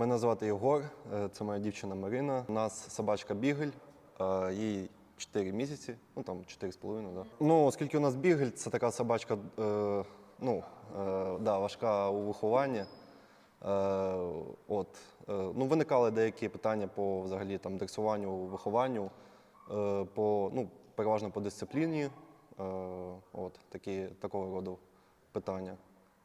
Мене звати Єгор, е, це моя дівчина Марина. У нас собачка Бігель, е, їй 4 місяці, ну там 4,5, да. Ну, оскільки у нас Бігель, це така собачка, е, ну, да, важка у вихованні. От, ну, виникали деякі питання по взагалі там дресуванню, вихованню, по, ну, переважно по дисципліні. От, такі, такого роду питання.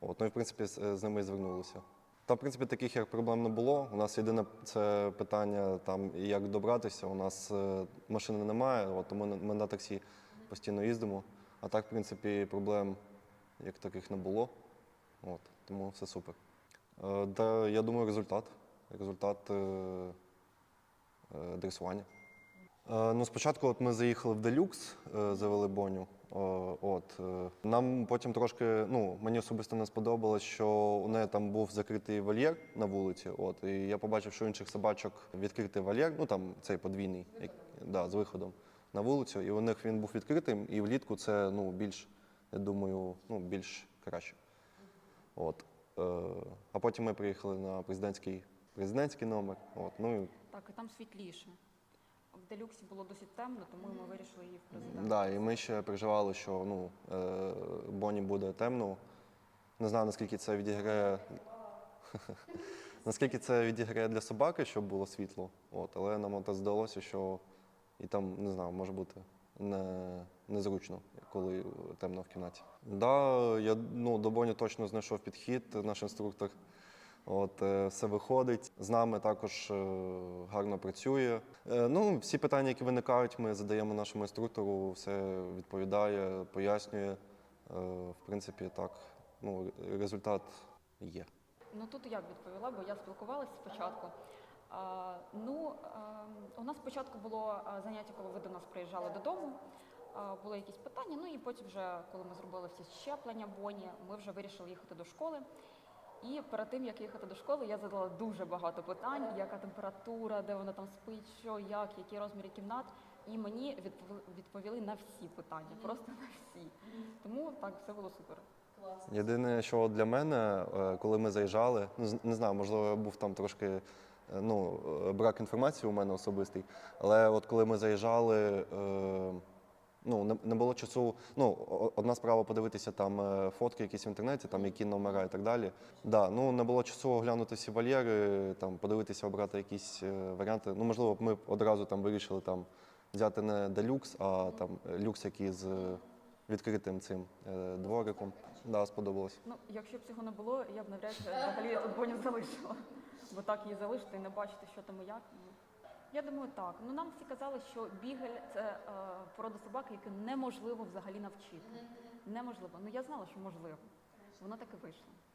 От, ну і в принципі з, з ними звернулися. Та, в принципі, таких як проблем не було. У нас єдине це питання там, як добратися. У нас е, машини немає, от, тому ми на таксі постійно їздимо. А так, в принципі, проблем як таких не було. От, тому все супер. Е, я думаю, результат. Результат е, е, дресування. Ну, спочатку от ми заїхали в Делюкс, е, завели Боню. Е, От. е, Нам потім трошки, ну, мені особисто не сподобалось, що у неї там був закритий вольєр на вулиці. От, і я побачив, що у інших собачок відкритий вольєр, ну там цей подвійний, як- да, з виходом на вулицю. І у них він був відкритим, і влітку це ну, більш, я думаю, ну, більш краще. От. Е, А потім ми приїхали на президентський, президентський номер. От. Ну, Так, і там світліше. В делюксі було досить темно, тому ми вирішили її в президент. Да, і ми ще переживали, що ну, е, Бонні буде темно. Не знаю, наскільки це відіграє. наскільки це відіграє для собаки, щоб було світло. От, але нам от здалося, що і там, не знаю, може бути не, незручно, коли темно в кімнаті. Да, я ну, до Боні точно знайшов підхід, наш інструктор. От, е, все виходить. З нами також е, гарно працює. Е, ну, всі питання, які виникають, ми задаємо нашому інструктору, все відповідає, пояснює. В принципі, так, ну, результат є. Ну тут як відповіла, бо я спілкувалася спочатку. А, ну, а, у нас спочатку було заняття, коли ви до нас приїжджали додому. А, були якісь питання. Ну і потім, вже, коли ми зробили всі щеплення Боні, ми вже вирішили їхати до школи. І перед тим, як їхати до школи, я задала дуже багато питань: яка температура, де вона там спить, що, як, які розміри кімнат. І мені відпов- відповіли на всі питання, просто на всі. Тому так, все було супер. Єдине, що для мене, е, коли ми заїжджали, ну з- не знаю, можливо, був там трошки е, ну, е, брак інформації у мене особистий. Але от коли ми заїжджали, е, ну не, не було часу. Ну, одна справа подивитися там е, фотки якісь в інтернеті, там які номера і так далі. Да, ну не було часу оглянути всі вольєри, там подивитися, обрати якісь е, варіанти. Ну, можливо, ми б одразу там вирішили там взяти не делюкс, а там е, люкс, який з відкритим цим двориком. Да, сподобалось. Ну, якщо б цього не було, я б навряд чи взагалі тут Боню залишила. Бо так її залишити і не бачити, що там і як. Я думаю, так. Ну нам всі казали, що бігель це е, порода собаки, яку неможливо взагалі навчити. Неможливо. Ну я знала, що можливо. Воно так і вийшло.